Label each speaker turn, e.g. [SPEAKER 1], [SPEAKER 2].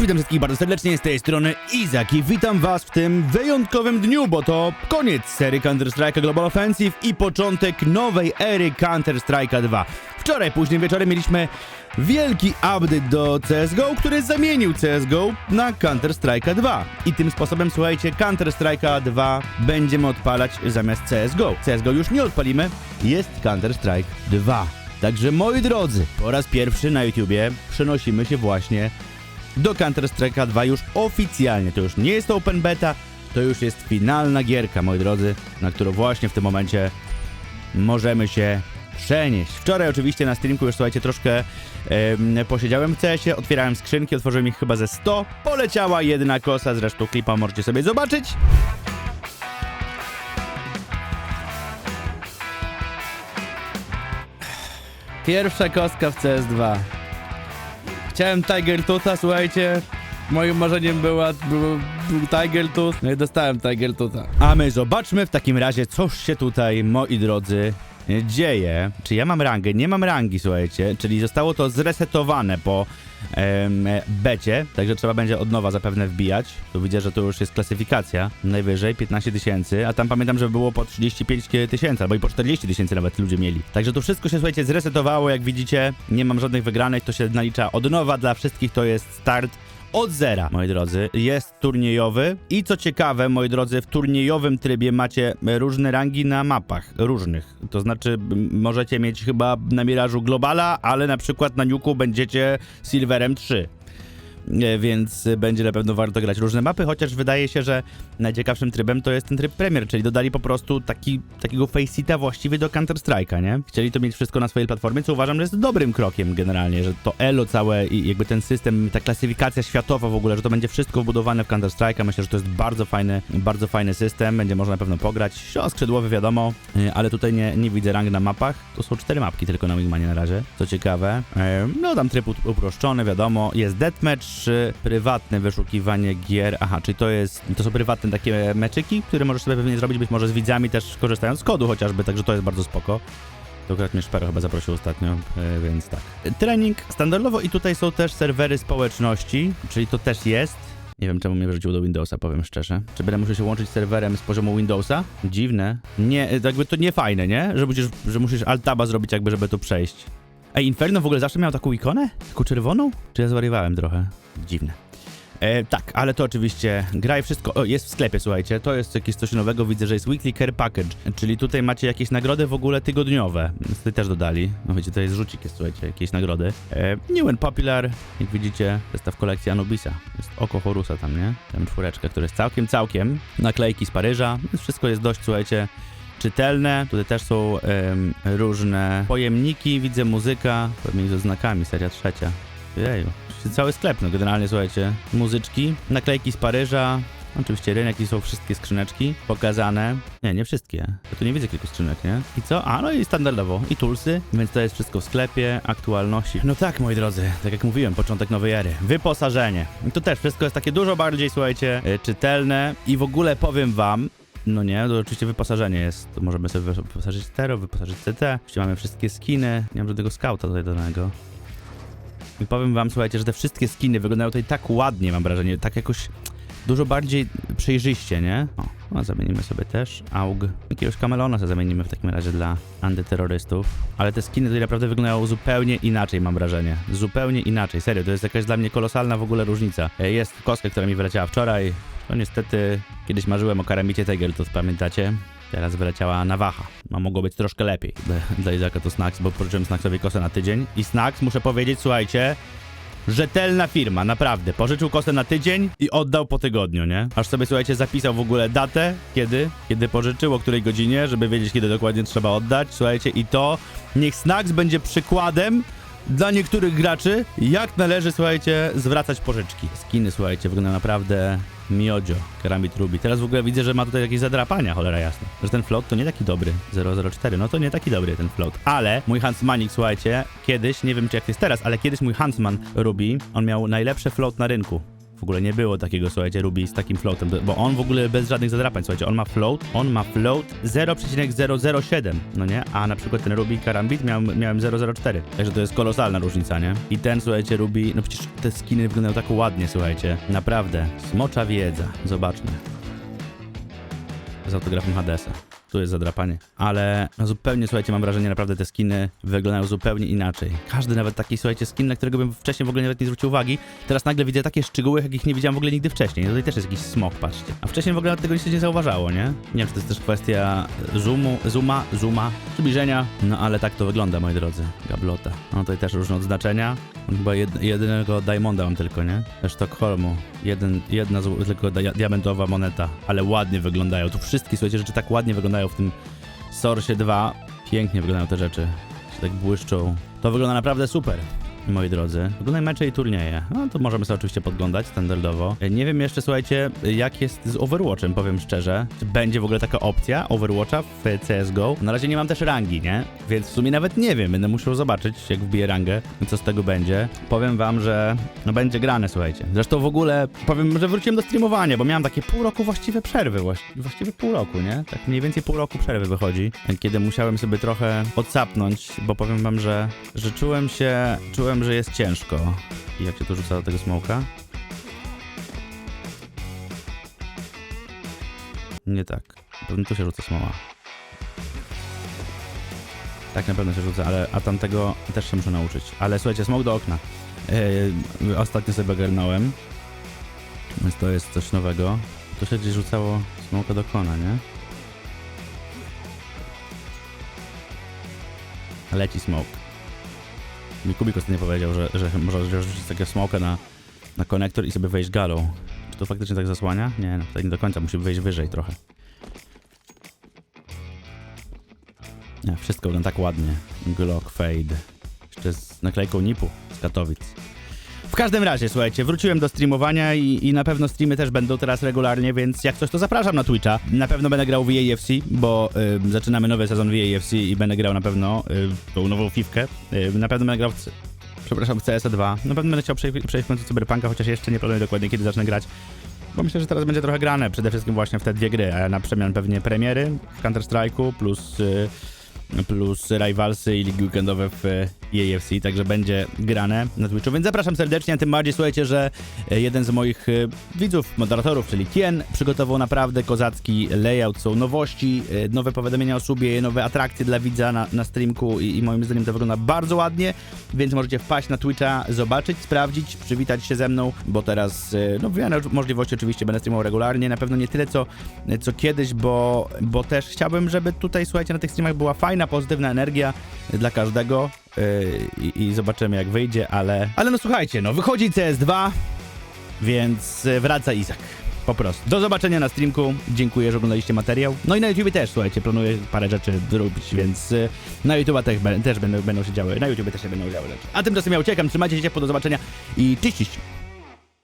[SPEAKER 1] Cześć, witam wszystkich bardzo serdecznie z tej strony Izak i witam was w tym wyjątkowym dniu, bo to koniec serii Counter-Strike Global Offensive i początek nowej ery Counter-Strike 2. Wczoraj późnym wieczorem mieliśmy wielki update do CSGO, który zamienił CSGO na Counter-Strike 2. I tym sposobem, słuchajcie, Counter-Strike 2 będziemy odpalać zamiast CSGO. CSGO już nie odpalimy, jest Counter-Strike 2. Także moi drodzy, po raz pierwszy na YouTubie przenosimy się właśnie do Counter-Strike'a 2 już oficjalnie. To już nie jest open beta, to już jest finalna gierka, moi drodzy, na którą właśnie w tym momencie możemy się przenieść. Wczoraj oczywiście na streamku już słuchajcie troszkę em, posiedziałem w CS-ie, otwierałem skrzynki, otworzyłem ich chyba ze 100. Poleciała jedna kosa, zresztą klipa możecie sobie zobaczyć. Pierwsza kostka w CS2. Chciałem Tiger Tuta, słuchajcie. Moim marzeniem była, był, był Tiger Tooth, no i dostałem Tiger Tuta. A my zobaczmy w takim razie, coż się tutaj, moi drodzy, dzieje. Czy ja mam rangę? Nie mam rangi, słuchajcie, czyli zostało to zresetowane po em, becie, także trzeba będzie od nowa zapewne wbijać. Tu widzę, że to już jest klasyfikacja, najwyżej 15 tysięcy, a tam pamiętam, że było po 35 tysięcy, albo i po 40 tysięcy nawet ludzie mieli. Także to wszystko się, słuchajcie, zresetowało, jak widzicie, nie mam żadnych wygranych, to się nalicza od nowa, dla wszystkich to jest start od zera, moi drodzy. Jest turniejowy i co ciekawe, moi drodzy, w turniejowym trybie macie różne rangi na mapach, różnych. To znaczy możecie mieć chyba na Mirażu Globala, ale na przykład na Nuku będziecie Silverem 3. E, Więc będzie na pewno warto grać różne mapy, chociaż wydaje się, że najciekawszym trybem to jest ten tryb Premier, czyli dodali po prostu taki, takiego faceita właściwie do Counter-Strike'a, nie? Chcieli to mieć wszystko na swojej platformie, co uważam, że jest dobrym krokiem generalnie, że to elo całe i jakby ten system, ta klasyfikacja światowa w ogóle, że to będzie wszystko wbudowane w Counter-Strike'a, myślę, że to jest bardzo fajny, bardzo fajny system, będzie można na pewno pograć. O, skrzydłowy wiadomo, y, ale tutaj nie, nie widzę rang na mapach, to są cztery mapki tylko na Wingmanie na razie, co ciekawe. E, No tam tryb uproszczony, wiadomo, jest deathmatch, y, prywatne wyszukiwanie gier, aha, czyli to jest, to są prywatne takie meczyki, które możesz sobie pewnie zrobić, być może z widzami też korzystając z kodu chociażby, także to jest bardzo spoko. To akurat mnie Szpero chyba zaprosił ostatnio, e, więc tak. Trening standardowo i tutaj są też serwery społeczności, czyli to też jest. Nie wiem, czemu mnie wrzuciło do Windowsa, powiem szczerze. Czy będę musiał się łączyć z serwerem z poziomu Windowsa? Dziwne. Nie, jakby to nie fajne, nie? Że musisz, że musisz altaba zrobić jakby, żeby tu przejść. Ej, Inferno w ogóle zawsze miał taką ikonę? Taką czerwoną? Czy ja zwariowałem trochę? Dziwne. E, tak, ale to oczywiście gra i wszystko o, jest w sklepie, słuchajcie. To jest jakieś coś nowego, widzę, że jest Weekly Care Package, czyli tutaj macie jakieś nagrody w ogóle tygodniowe. Tutaj też dodali. No wiecie, to jest rzucik, jest, słuchajcie, jakieś nagrody. E, New and Popular, jak widzicie, zestaw kolekcji Anubisa. Jest oko Horusa tam, nie? Tam czwóreczka, który jest całkiem, całkiem. Naklejki z Paryża, wszystko jest dość, słuchajcie, czytelne. Tutaj też są różne pojemniki, widzę muzyka, pewnie ze znakami, seria trzecia. Jeju, cały sklep, no generalnie słuchajcie, muzyczki, naklejki z Paryża, oczywiście rynek i są wszystkie skrzyneczki pokazane. Nie, nie wszystkie. Ja tu nie widzę kilku skrzynek, nie? I co? A, no i standardowo. I tulsy, więc to jest wszystko w sklepie, aktualności. No tak, moi drodzy, tak jak mówiłem, początek nowej ery. Wyposażenie. I to też wszystko jest takie dużo bardziej, słuchajcie, y, czytelne i w ogóle powiem wam, no nie, to oczywiście wyposażenie jest. Możemy sobie wyposażyć Tero, wyposażyć CT. Oczywiście mamy wszystkie skiny. Nie mam żadnego scouta tutaj danego. I powiem wam, słuchajcie, że te wszystkie skiny wyglądają tutaj tak ładnie, mam wrażenie, tak jakoś dużo bardziej przejrzyście, nie? O, no zamienimy sobie też AUG. Jakiegoś kamelona sobie zamienimy w takim razie dla antyterrorystów. Ale te skiny tutaj naprawdę wyglądają zupełnie inaczej, mam wrażenie. Zupełnie inaczej, serio, to jest jakaś dla mnie kolosalna w ogóle różnica. E, Jest kostka, która mi wyleciała wczoraj. To niestety kiedyś marzyłem o karamicie to pamiętacie? Teraz wyleciała Nawacha. No mogło być troszkę lepiej. Dla Izaka to Snacks, bo pożyczyłem Snacksowi kosę na tydzień. I Snacks, muszę powiedzieć, słuchajcie, Rzetelna firma, naprawdę. Pożyczył kosę na tydzień i oddał po tygodniu, nie? Aż sobie, słuchajcie, zapisał w ogóle datę, kiedy, kiedy pożyczył, o której godzinie, żeby wiedzieć, kiedy dokładnie trzeba oddać. Słuchajcie, i to niech Snacks będzie przykładem dla niektórych graczy, jak należy, słuchajcie, zwracać pożyczki. Skiny, słuchajcie, wyglądają naprawdę miodzio, Keramit Ruby. Teraz w ogóle widzę, że ma tutaj jakieś zadrapania, cholera jasna. Że ten float to nie taki dobry. 004, no to nie taki dobry ten float. Ale mój Huntsmanik, słuchajcie, kiedyś, nie wiem czy jak jest teraz, ale kiedyś mój Huntsman Ruby, on miał najlepszy float na rynku W ogóle nie było takiego, słuchajcie, Ruby z takim floatem, bo on w ogóle bez żadnych zadrapań, słuchajcie, on ma float, on ma float 0,007, no nie? A na przykład ten Ruby Karambit miał, miałem 0,04. Także to jest kolosalna różnica, nie? I ten, słuchajcie, Ruby, no przecież te skiny wyglądają tak ładnie, słuchajcie. Naprawdę. Smocza wiedza. Zobaczmy. Z autografem Hadesa. Tu jest zadrapanie. Ale zupełnie, słuchajcie, mam wrażenie, naprawdę te skiny wyglądają zupełnie inaczej. Każdy nawet taki, słuchajcie, skin, na którego bym wcześniej w ogóle nawet nie zwrócił uwagi. Teraz nagle widzę takie szczegóły, jakich nie widziałem w ogóle nigdy wcześniej. Tutaj też jest jakiś smok, patrzcie. A wcześniej w ogóle tego nic się nie zauważało, nie? Nie wiem, czy to jest też kwestia zoomu, zooma, zooma, przybliżenia. No ale tak to wygląda, moi drodzy. Gablota. No tutaj też różne odznaczenia. Chyba jed, jedynego Diamonda mam tylko, nie? Ze Sztokholmu. Jeden, jedna tylko dia diamentowa moneta. Ale ładnie wyglądają. Tu wszystkie, słuchajcie, rzeczy tak ładnie wyglądają w tym Source 2. Pięknie wyglądają te rzeczy. Się tak błyszczą. To wygląda naprawdę super. Moi drodzy, wyglądają mecze i turnieje. No to możemy sobie oczywiście podglądać standardowo. Nie wiem jeszcze, słuchajcie, jak jest z Overwatchem, powiem szczerze. Czy będzie w ogóle taka opcja Overwatcha w CSGO? Na razie nie mam też rangi, nie? Więc w sumie nawet nie wiem, będę musiał zobaczyć, jak wbiję rangę, co z tego będzie. Powiem wam, że no będzie grane, słuchajcie. Zresztą w ogóle powiem, że wróciłem do streamowania, bo miałem takie pół roku właściwe przerwy, właści- właściwie pół roku, nie? Tak mniej więcej pół roku przerwy wychodzi, kiedy musiałem sobie trochę odsapnąć, bo powiem wam, że, że czułem się, czułem, że jest ciężko. I jak się tu rzuca do tego smoka? Nie tak. Pewnie tu się rzuca smoła. Tak na pewno się rzuca, ale a tamtego też się muszę nauczyć. Ale słuchajcie, smok do okna. Yy, ostatnio sobie garnąłem. Więc to jest coś nowego. Tu się gdzieś rzucało smoka do kona, nie? Leci smoke. Mi Kubik ostatnio powiedział, że, że może rzucić takiego smoka na, na konektor i sobie wejść galą. Czy to faktycznie tak zasłania? Nie, no, tak nie do końca, musi wejść wyżej trochę. Nie, wszystko wygląda tak ładnie. Glock, fade. Jeszcze z naklejką nipu z Katowic. Każdym razie, słuchajcie, wróciłem do streamowania i, i na pewno streamy też będą teraz regularnie, więc jak coś to zapraszam na Twitcha. Na pewno będę grał w EAFC, bo y, zaczynamy nowy sezon w EAFC i będę grał na pewno y, tą nową fifkę. Y, na pewno będę grał w, przepraszam, w CS2. Na pewno będę chciał przejść, przejść w końcu Cyberpunka, chociaż jeszcze nie planuję dokładnie kiedy zacznę grać. Bo myślę, że teraz będzie trochę grane, przede wszystkim właśnie w te dwie gry, a na przemian pewnie premiery w Counter-Strike'u plus... Y, plus Rivalsy i ligi weekendowe w EAFC, także będzie grane na Twitchu, więc zapraszam serdecznie, tym bardziej słuchajcie, że e, jeden z moich e, widzów, moderatorów, czyli Kien, przygotował naprawdę kozacki layout, są nowości, e, nowe powiadomienia o subie, nowe atrakcje dla widza na, na streamku i, i moim zdaniem to wygląda bardzo ładnie, więc możecie wpaść na Twitcha, zobaczyć, sprawdzić, przywitać się ze mną, bo teraz, no w miarę możliwości oczywiście będę streamował regularnie, na pewno nie tyle co, co kiedyś, bo, bo też chciałbym, żeby tutaj, słuchajcie, na tych streamach była fajna, pozytywna energia dla każdego yy, i, zobaczymy jak wyjdzie, ale... Ale no słuchajcie, no wychodzi CS2, więc y, wraca Izak. Po prostu. Do zobaczenia na streamku. Dziękuję, że oglądaliście materiał. No i na YouTube też, słuchajcie, planuję parę rzeczy zrobić, więc y, na YouTube też, też będą, będą się działy. Na YouTube też się będą działy rzeczy. A tymczasem ja uciekam, trzymajcie się ciepło, do zobaczenia i cześć.